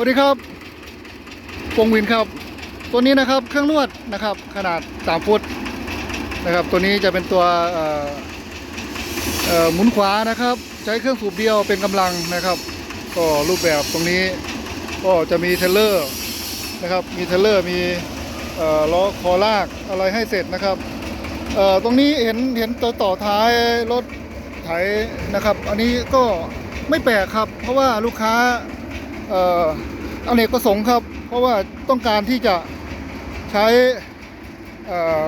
วัสดีครับปงวินครับ ตัวนี้นะครับเครื่องนวดนะครับ ขนาด 3 ฟุตนะครับ ตัวนี้จะเป็นตัวหมุนขวานะครับ ใช้เครื่องสูบเดียวเป็นกำลังนะครับ ก็รูปแบบตรงนี้ก็จะมีเทเลอร์นะครับ มีเทเลอร์มีล้อคอลากอะไรให้เสร็จนะครับตรงนี้เห็นเห็นตัวต่อท้ายรถไถนะครับ อันนี้ก็ไม่แปลกครับ เพราะว่าลูกค้า อเนกประสงค์ครับ เพราะว่าต้องการที่จะใช้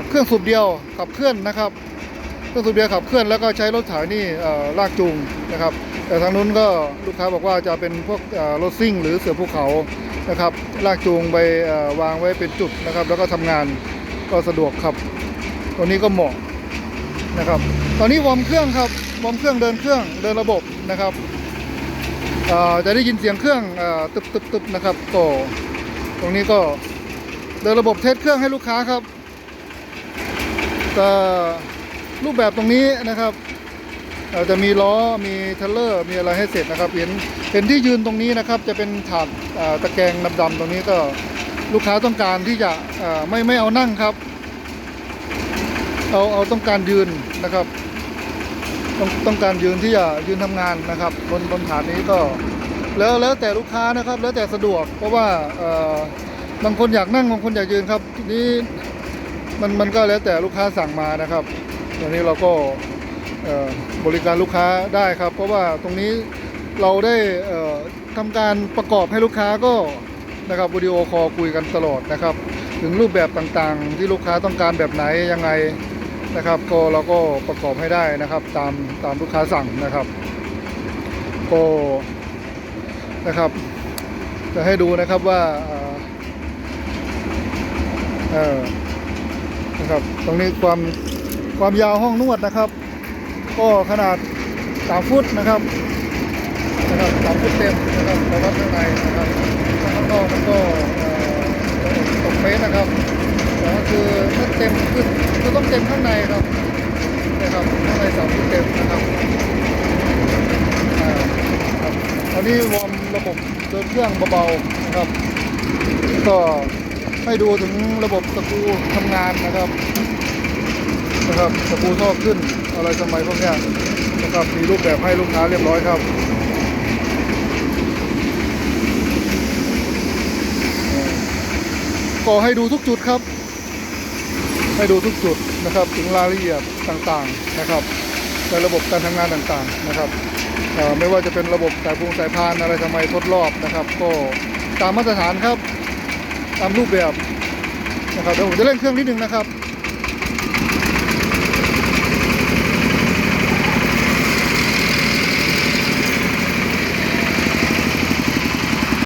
เครื่องสูบเดียวขับเคลื่อนนะครับ เครื่องสูบเดียวขับเคลื่อนแล้วก็ใช้รถถนี่เอ่ลากจูงนะครับ แต่ทางนู้นก็ลูกค้าบอกว่าจะเป็นพวกรถซิ่ง หรือเสือภูเขานะครับลากจูงไปวางไว้เป็นจุดนะครับ แล้วก็ทำงานก็สะดวกครับ ตัวนี้ก็เหมาะนะครับ ตอนนี้วอร์มเครื่องครับวอร์มเครื่องเดินเครื่องเดินระบบนะครับ จะได้ยินเสียงเครื่องอตึบตึบตึบนะครับก็ตรงนี้ก็เดินระบบเทสเครื่องให้ลูกค้าครับก็รูปแบบตรงนี้นะครับจะมีล้อมีเทเลอร์ มีอะไรให้เสร็จนะครับเห็นเห็นที่ยืนตรงนี้นะครับ จะเป็นถาดตะแกรงดำๆตรงนี้ก็ลูกค้าต้องการที่จะไม่ไม่เอานั่งครับ เอาเอาต้องการยืนนะครับ ต้องต้องการยืนที่จะยืนทำงานนะครับบนบนฐานนี้ก็ แล้วแล้วแต่ลูกค้านะครับ แล้วแต่สะดวก เพราะว่าบางคนอยากนั่งบางคนอยากยืนครับทีนี้มันมันก็แล้วแต่ลูกค้าสั่งมานะครับตอย่างนี้เราก็บริการลูกค้าได้ครับ เพราะว่าตรงนี้เราได้เอ่อทำการประกอบให้ลูกค้าก็นะครับวิดีโอคอลคุยกันตลอดนะครับ ถึงรูปแบบต่างๆ ที่ลูกค้าต้องการแบบไหนยังไง นะครับ ก็เราก็ประกอบให้ได้นะครับ ตามตามลูกค้าสั่งนะครับ ก็นะครับ จะให้ดูนะครับว่าเอ่อนะครับตรงนี้ความความยาวห้องนวดนะครับ ก็ขนาด3ฟุตนะครับนะครับสามฟุตเต็มนะครับแต่ว่าข้างในนะครับข้างนอกมันก็ตกเมตรนะครับแต่ก็คือ เต็มขึ้นก็ต้องเต็มข้างในครับนะครับข้างในสามฟุตเต็มนะครับอ่าครับตอนนี้วอร์มระบบเดินเครื่องเบาๆนะครับ ก็ให้ดูถึงระบบสกูทำงานนะครับนะครับสกูท่อขึ้นอะไรสมัยพวกเนี้ยนะครับมีรูปแบบให้ลูกค้าเรียบร้อยครับก็ให้ดูทุกจุดครับ ให้ดูทุกจุดนะครับ ถึงรายละเอียดต่างๆนะครับในระบบการทำงานต่างๆนะครับไม่ว่าจะเป็นระบบสายพงสายพานอะไรทำไมทดรอบนะครับ ก็ตามมาตรฐานครับ ตามรูปแบบนะครับเดี๋ยวผมจะเล่นเครื่องนิดนึงนะครับ